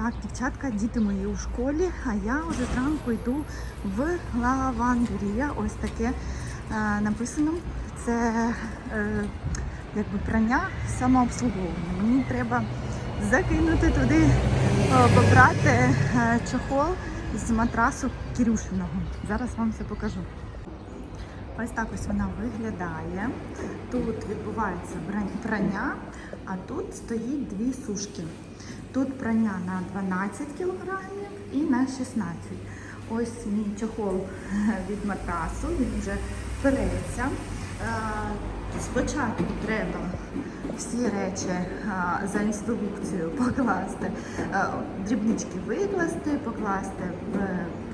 Так, дівчатка, діти мої у школі, а я вже зранку йду в лавандерія. Ось таке е, написано. Це е, якби прання самообслуговування. Мені треба закинути туди, е, побрати е, чохол з матрасу Кірюшиного. Зараз вам все покажу. Ось так ось вона виглядає. Тут відбувається прання, а тут стоїть дві сушки. Тут прання на 12 кг і на 16 Ось мій чохол від матрасу, він вже переться. Е, Спочатку треба всі речі е, за інструкцією покласти, е, дрібнички викласти, покласти в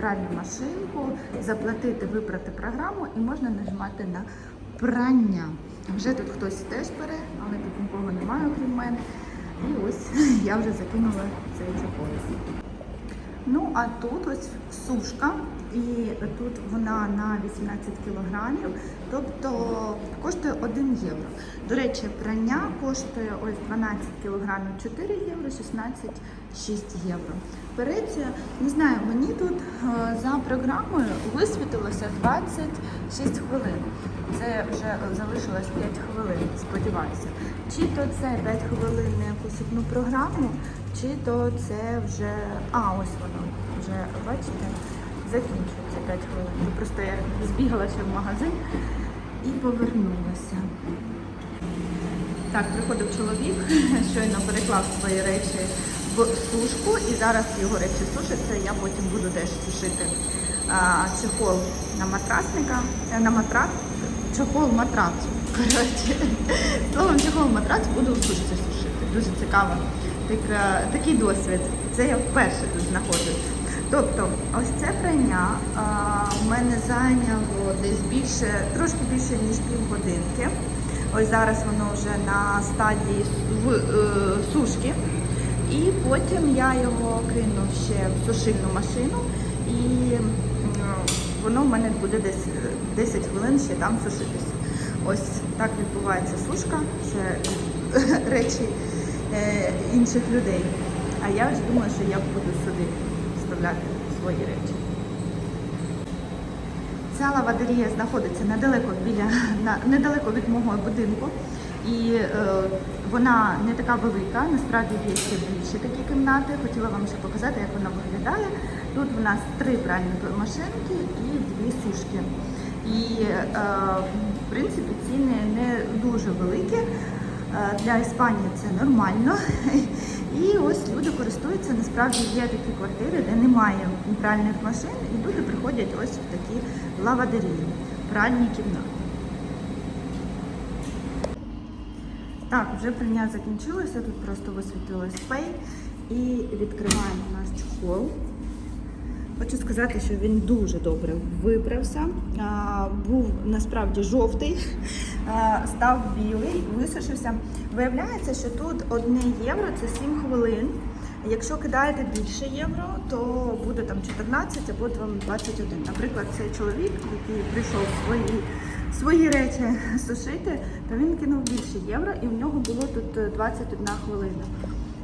пральну машинку, заплатити, вибрати програму і можна нажимати на прання. Вже тут хтось теж бере, але тут нікого немає, окрім мене. І ось я вже закинула цей чохол. Ну, а тут ось сушка, і тут вона на 18 кілограмів, тобто коштує 1 євро. До речі, прання коштує ось 12 кілограмів 4 євро, 16 6 євро. Переться, не знаю, мені тут е, за програмою висвітилося 26 хвилин. Це вже залишилось 5 хвилин, сподіваюся. Чи то це 5 хвилин на якусь одну програму, чи то це вже. А, ось воно вже бачите, закінчується 5 хвилин. Ну, Просто я збігала ще в магазин і повернулася. Так, приходив чоловік, щойно переклав свої речі в сушку, і зараз його речі сушаться. Я потім буду теж сушити чехол на матрасника, е, на матрас, чехол матрацу. Коротше, словом, чехол матрац буду в сушити. Дуже цікаво. Так, е, такий досвід. Це я вперше тут знаходжусь. Тобто, ось це прання в мене зайняло десь більше, трошки більше ніж півгодинки. Ось зараз воно вже на стадії в, е, сушки. І потім я його кину ще в сушильну машину і воно в мене буде десь е, 10 хвилин ще там сушитися. Ось так відбувається сушка. Це речі е, інших людей. А я ось думаю, що я буду сюди вставляти свої речі. Ця лавадерія знаходиться недалеко біля на, недалеко від мого будинку, і е, вона не така велика. Насправді є ще більше такі кімнати. Хотіла вам ще показати, як вона виглядає. Тут в нас три пральні машинки і дві сушки. І е, в принципі ціни не дуже великі. Е, Для Іспанії це нормально. І ось люди користуються. Насправді є такі квартири, де немає пральних машин, і люди приходять ось в такі лавадерії, пральні кімнати. Так, вже прийняття закінчилося. Тут просто висвітлилось пей і відкриваємо наш чохол. Хочу сказати, що він дуже добре вибрався. Був насправді жовтий, став білий, висушився. Виявляється, що тут 1 євро це 7 хвилин. Якщо кидаєте більше євро, то буде там 14 або там 21. Наприклад, цей чоловік, який прийшов свої, свої речі сушити, то він кинув більше євро, і в нього було тут е, 21 хвилина.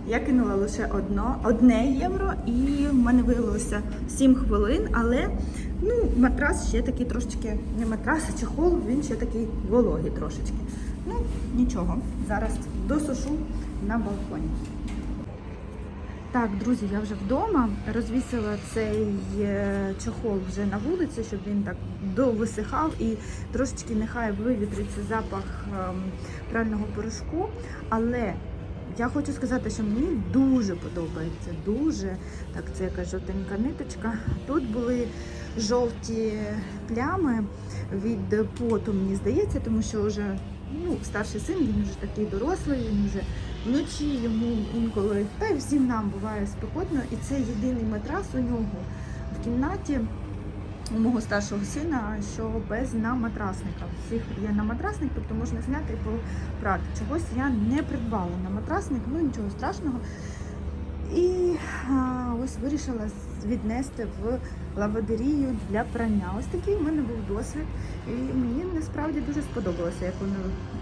Я кинула лише одно, одне євро, і в мене виявилося 7 хвилин, але ну, матрас ще такий трошечки, не матрас, а чехол, він ще такий вологий трошечки. Ну, нічого, зараз досушу на балконі. Так, друзі, я вже вдома розвісила цей е, чохол вже на вулиці, щоб він так довисихав і трошечки нехай вивітриться запах ем, прального порошку. Але я хочу сказати, що мені дуже подобається. Дуже так, це якась жовтенька ниточка. Тут були жовті плями від поту, мені здається, тому що вже ну, старший син, він вже такий дорослий, він вже вночі йому інколи, та й всім нам буває спекотно. І це єдиний матрас у нього в кімнаті. У мого старшого сина, що без наматрасника. Всіх є наматрасник, тобто можна зняти і попрати. Чогось я не придбала наматрасник, ну нічого страшного. І а, ось вирішила віднести в лавадерію для прання. Ось такий в мене був досвід. І мені насправді дуже сподобалося, як воно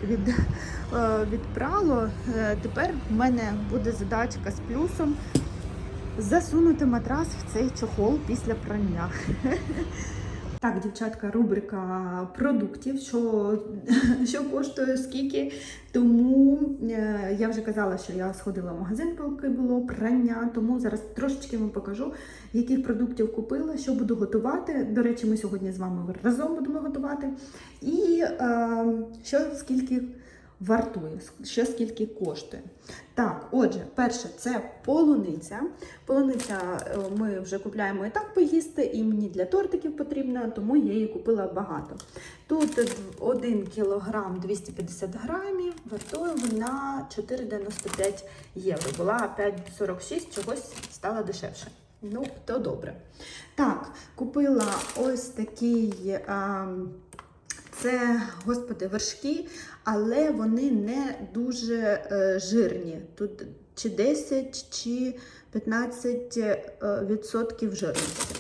від, е, відпрало. Е, Тепер в мене буде задачка з плюсом засунути матрас в цей чохол після прання. Так, дівчатка, рубрика продуктів, що, що коштує скільки. Тому е, я вже казала, що я сходила в магазин, поки було прання. Тому зараз трошечки вам покажу, яких продуктів купила, що буду готувати. До речі, ми сьогодні з вами разом будемо готувати. І е, що скільки вартує, що скільки коштує. Так, отже, перше, це полуниця. Полуниця е, ми вже купляємо і так поїсти, і мені для тортиків потрібно, тому я її купила багато. Тут 1 кг 250 грамів, вартує вона 4,95 євро. Була 5,46, чогось стало дешевше. Ну, то добре. Так, купила ось такий. А, це, господи, вершки, але вони не дуже е, жирні. Тут чи 10, чи 15 е, відсотків жирності.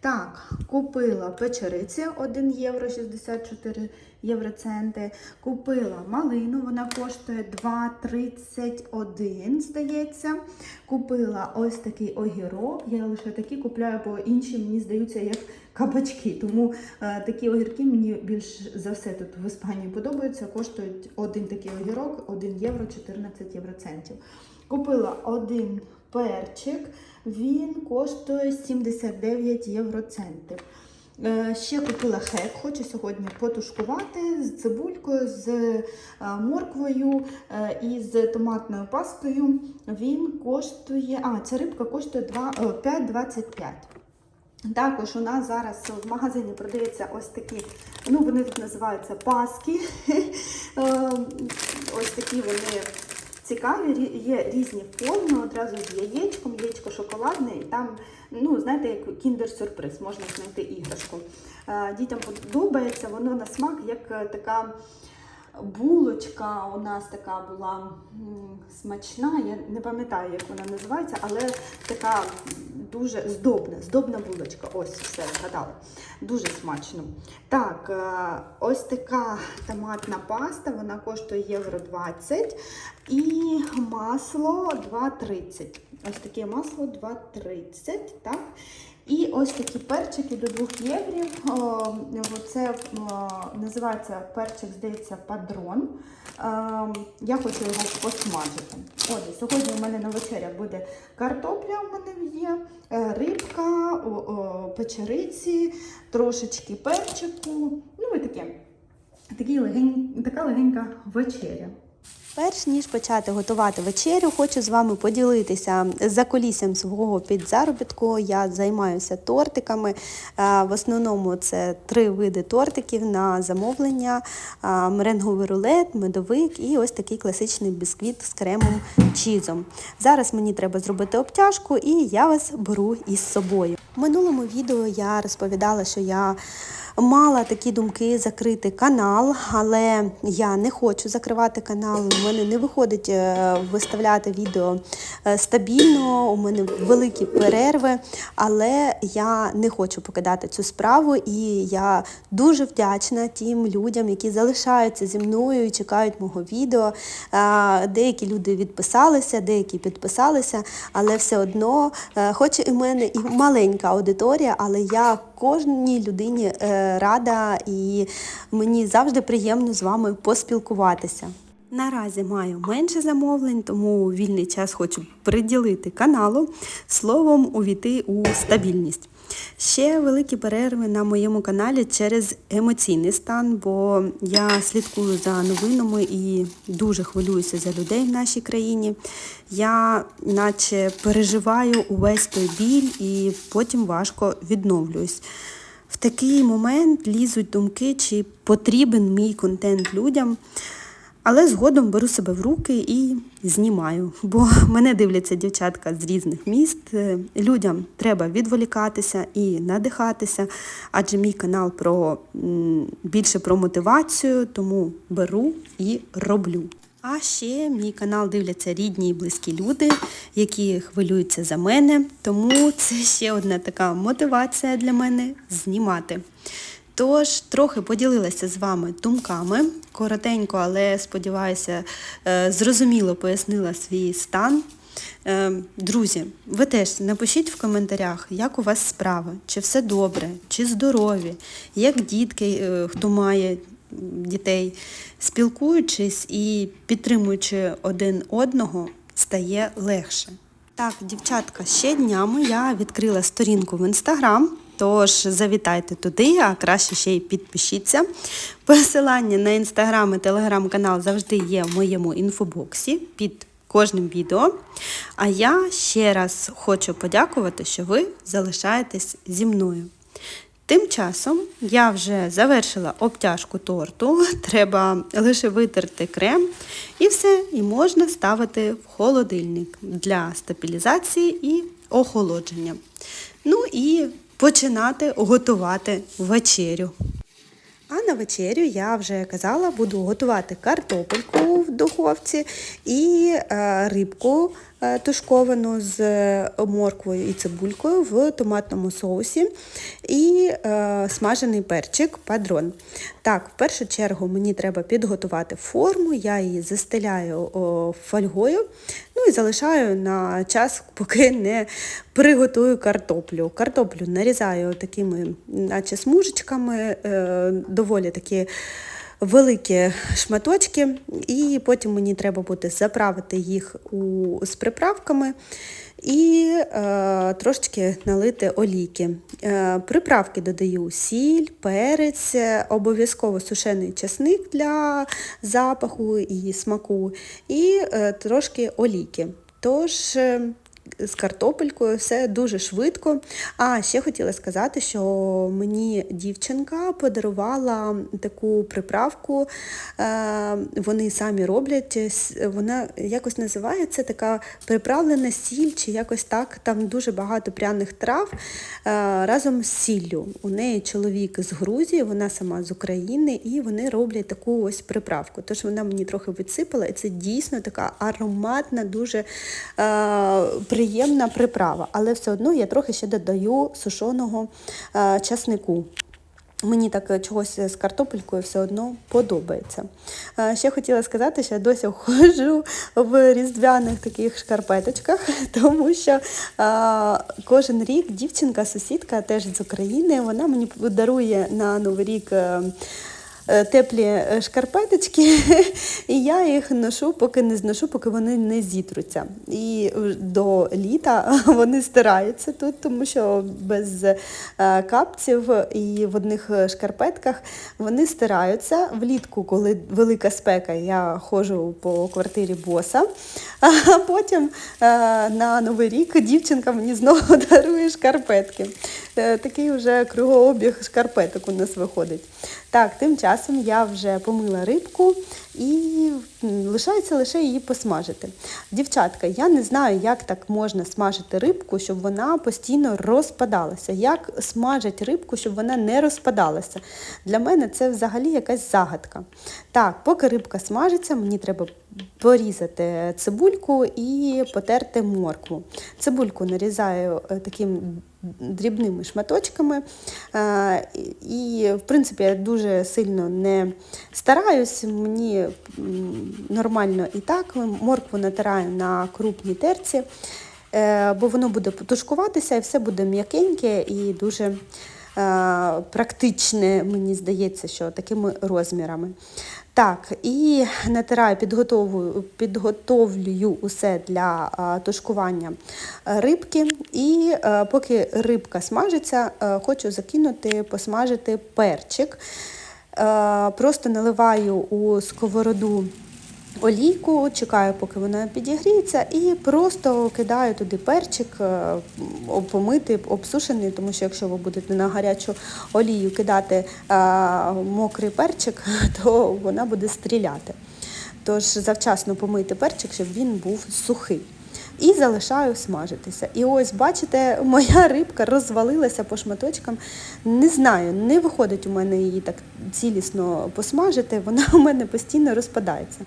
Так, купила печериці 1 євро 64 євроценти. Купила малину, вона коштує 2,31, здається. Купила ось такий огірок. Я лише такі купляю, бо інші, мені здаються, як кабачки. Тому е, такі огірки мені більш за все тут в Іспанії подобаються. Коштують один такий огірок 1 євро 14 євроцентів. Купила один перчик, він коштує 79 євроцентів. Е, Ще купила хек, хочу сьогодні потушкувати з цибулькою, з е, морквою е, і з томатною пастою. Він коштує, а ця рибка коштує два- е, 5,25. Також у нас зараз в магазині продається ось такі, ну вони тут називаються паски. Ось такі вони цікаві, є різні форми, одразу з яєчком, яєчко шоколадне, і там, ну, знаєте, як кіндер-сюрприз, можна знайти іграшку. Е, Дітям подобається, воно на смак як е, така булочка у нас така була смачна. Я не пам'ятаю, як вона називається, але така дуже здобна, здобна булочка. Ось все згадала. Дуже смачно. Так, е, ось така томатна паста, вона коштує євро 20 і масло 2,30. Ось таке масло 2,30, так? І ось такі перчики до 2 єврів. Це називається перчик, здається, падрон. Е, Я хочу його посмажити. Отже, сьогодні у мене на вечеря буде картопля, у мене є, е, рибка, о, о, печериці, трошечки перчику. Ну і таке. Такий легень, така легенька вечеря. Перш ніж почати готувати вечерю, хочу з вами поділитися за коліссям свого підзаробітку. Я займаюся тортиками. Е, В основному це три види тортиків на замовлення: е, меренговий рулет, медовик і ось такий класичний бісквіт з кремом чізом. Зараз мені треба зробити обтяжку, і я вас беру із собою. В минулому відео я розповідала, що я мала такі думки закрити канал, але я не хочу закривати канал. У мене не виходить е, виставляти відео е, стабільно, у мене великі перерви, але я не хочу покидати цю справу, і я дуже вдячна тим людям, які залишаються зі мною і чекають мого відео. Е, Деякі люди відписалися, деякі підписалися, але все одно, е, хоч і в мене і маленька аудиторія, але я кожній людині е, рада і мені завжди приємно з вами поспілкуватися. Наразі маю менше замовлень, тому вільний час хочу приділити каналу, словом, увійти у стабільність. Ще великі перерви на моєму каналі через емоційний стан, бо я слідкую за новинами і дуже хвилююся за людей в нашій країні. Я наче переживаю увесь той біль і потім важко відновлююсь. В такий момент лізуть думки, чи потрібен мій контент людям. Але згодом беру себе в руки і знімаю, бо мене дивляться дівчатка з різних міст. Е, Людям треба відволікатися і надихатися, адже мій канал про більше про мотивацію, тому беру і роблю. А ще мій канал дивляться рідні і близькі люди, які хвилюються за мене. Тому це ще одна така мотивація для мене знімати. Тож трохи поділилася з вами думками, коротенько, але сподіваюся, е, зрозуміло пояснила свій стан. Е, Друзі, ви теж напишіть в коментарях, як у вас справи, чи все добре, чи здорові, як дітки, е, хто має дітей, спілкуючись і підтримуючи один одного, стає легше. Так, дівчатка, ще днями я відкрила сторінку в інстаграм. Тож завітайте туди, а краще ще й підпишіться. Посилання на інстаграм і телеграм-канал завжди є в моєму інфобоксі під кожним відео. А я ще раз хочу подякувати, що ви залишаєтесь зі мною. Тим часом я вже завершила обтяжку торту, треба лише витерти крем і все, і можна ставити в холодильник для стабілізації і охолодження. Ну і починати готувати вечерю. А на вечерю я вже казала, буду готувати картопельку в духовці і е, рибку тушковану з е, морквою і цибулькою в томатному соусі і е, смажений перчик падрон. Так, в першу чергу мені треба підготувати форму, я її застеляю о, фольгою, ну і залишаю на час, поки не приготую картоплю. Картоплю нарізаю такими, наче смужечками, е, доволі такі великі шматочки, і потім мені треба буде заправити їх у, з приправками і е, трошечки налити олійки. Е, приправки додаю сіль, перець, обов'язково сушений часник для запаху і смаку, і е, трошки олійки. Тож е, з картопелькою все дуже швидко. А ще хотіла сказати, що мені дівчинка подарувала таку приправку. е, Вони самі роблять. Вона якось називається така приправлена сіль, чи якось так. Там дуже багато пряних трав е, разом з сіллю. У неї чоловік з Грузії, вона сама з України, і вони роблять таку ось приправку. Тож вона мені трохи відсипала, і це дійсно така ароматна, дуже е, приємна приправа. Але все одно я трохи ще додаю сушеного е, часнику. Мені так е, чогось з картопелькою все одно подобається. Е, Ще хотіла сказати, що я досі ходжу в різдвяних таких шкарпеточках, тому що е, кожен рік дівчинка, сусідка теж з України, вона мені дарує на Новий рік. Е, Теплі е, шкарпеточки, і я їх ношу, поки не зношу, поки вони не зітруться. І до літа вони стираються тут, тому що без е, капців і в одних шкарпетках вони стираються. Влітку, коли велика спека, я ходжу по квартирі боса, а потім на Новий рік дівчинка мені знову дарує шкарпетки. Такий вже кругообіг шкарпеток у нас виходить. Так, тим часом я вже помила рибку і лишається лише її посмажити. Дівчатка, я не знаю, як так можна смажити рибку, щоб вона постійно розпадалася. Як смажать рибку, щоб вона не розпадалася. Для мене це взагалі якась загадка. Так, поки рибка смажиться, мені треба порізати цибульку і потерти моркву. Цибульку нарізаю е, таким дрібними шматочками. Е, І, в принципі, я дуже сильно не стараюсь, мені нормально і так. Моркву натираю на крупній терці, е, бо воно буде тушкуватися і все буде м'якеньке і дуже е, практичне, мені здається, що такими розмірами. Так, і натираю, підготовлюю усе для а, тушкування е, рибки. І е, поки рибка смажиться, е, хочу закинути, посмажити перчик. Е, просто наливаю у сковороду олійку, чекаю, поки вона підігріється, і просто кидаю туди перчик, е, помитий, обсушений, тому що якщо ви будете на гарячу олію кидати е, мокрий перчик, то вона буде стріляти. Тож завчасно помийте перчик, щоб він був сухий. І залишаю смажитися. І ось, бачите, моя рибка розвалилася по шматочкам. Не знаю, не виходить у мене її так цілісно посмажити, вона у мене постійно розпадається.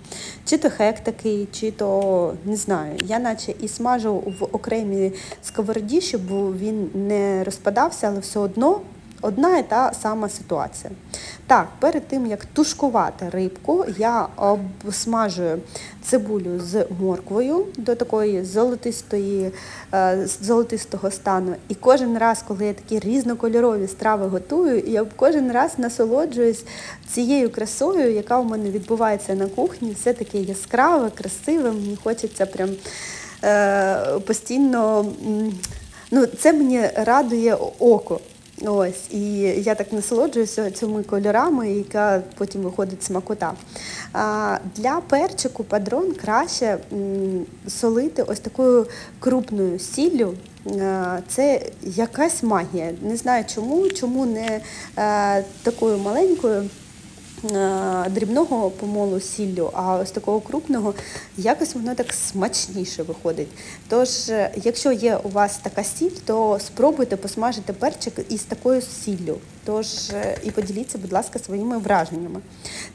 Чи то хек такий, чи то не знаю. Я наче і смажу в окремій сковороді, щоб він не розпадався, але все одно одна і та сама ситуація. Так, перед тим як тушкувати рибку, я обсмажую цибулю з морквою до такої золотистої, е, золотистого стану. І кожен раз, коли я такі різнокольорові страви готую, я кожен раз насолоджуюсь цією красою, яка у мене відбувається на кухні. Все таке яскраве, красиве. Мені хочеться прям е, постійно. Ну, це мені радує око. Ось, і я так насолоджуюся цими кольорами, яка потім виходить смакота. А, для перчику падрон краще солити ось такою крупною сіллю. Це якась магія. Не знаю чому, чому не е, такою маленькою. Е, Дрібного помолу сіллю, а ось такого крупного якось воно так смачніше виходить. Тож, е, якщо є у вас така сіль, то спробуйте посмажити перчик із такою сіллю. Тож е, і поділіться, будь ласка, своїми враженнями.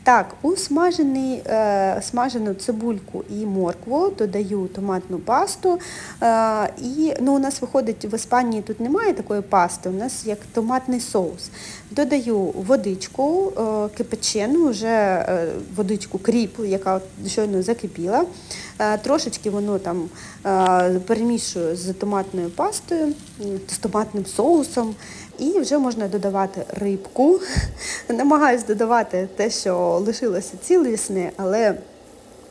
Так, у смажений, е, смажену цибульку і моркву додаю томатну пасту. Е, і ну, у нас виходить в Іспанії тут немає такої пасти, у нас як томатний соус. Додаю водичку е, кипячену, вже е, водичку кріп, яка щойно закипіла. Е, Трошечки воно там е, перемішую з томатною пастою, з томатним соусом. І вже можна додавати рибку. Намагаюсь додавати те, що лишилося цілісне, але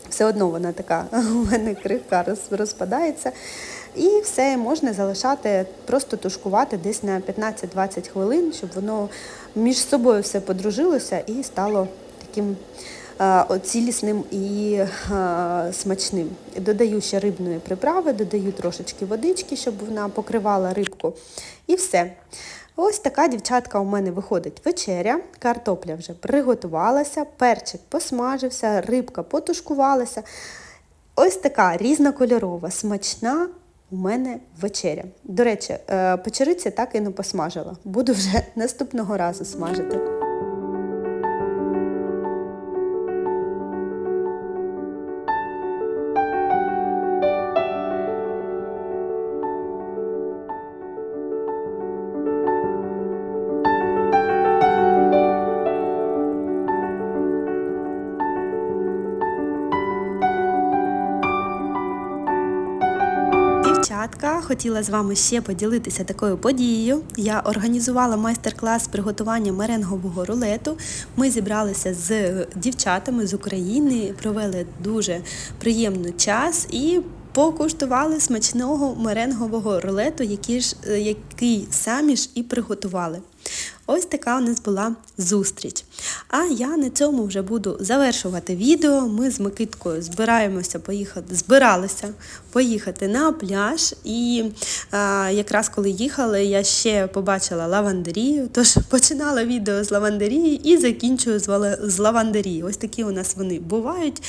все одно вона така у мене крихка розпадається. І все можна залишати, просто тушкувати десь на 15-20 хвилин, щоб воно між собою все подружилося і стало таким е, цілісним і е, смачним. Додаю ще рибної приправи, додаю трошечки водички, щоб вона покривала рибку. І все. Ось така дівчатка у мене виходить вечеря. Картопля вже приготувалася, перчик посмажився, рибка потушкувалася. Ось така різнокольорова, смачна у мене вечеря. До речі, е, печериця так і не посмажила. Буду вже наступного разу смажити. Хотіла з вами ще поділитися такою подією. Я організувала майстер-клас приготування меренгового рулету. Ми зібралися з дівчатами з України, провели дуже приємний час і покуштували смачного меренгового рулету, який, ж, е, який самі ж і приготували. Ось така у нас була зустріч. А я на цьому вже буду завершувати відео. Ми з Микиткою збираємося поїхати, збиралися поїхати на пляж. І а, якраз коли їхали, я ще побачила лавандерію. Тож починала відео з лавандерії і закінчую з, з лавандерії. Ось такі у нас вони бувають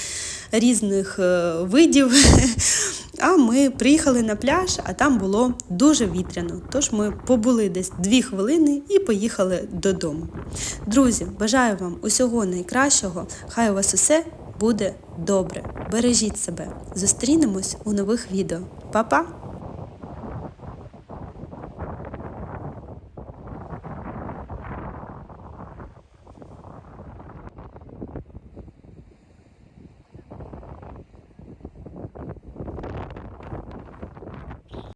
різних е, видів. А ми приїхали на пляж, а там було дуже вітряно. Тож ми побули десь дві хвилини і поїхали додому. Друзі, бажаю вам усього найкращого. Хай у вас усе буде добре. Бережіть себе. Зустрінемось у нових відео. Па-па!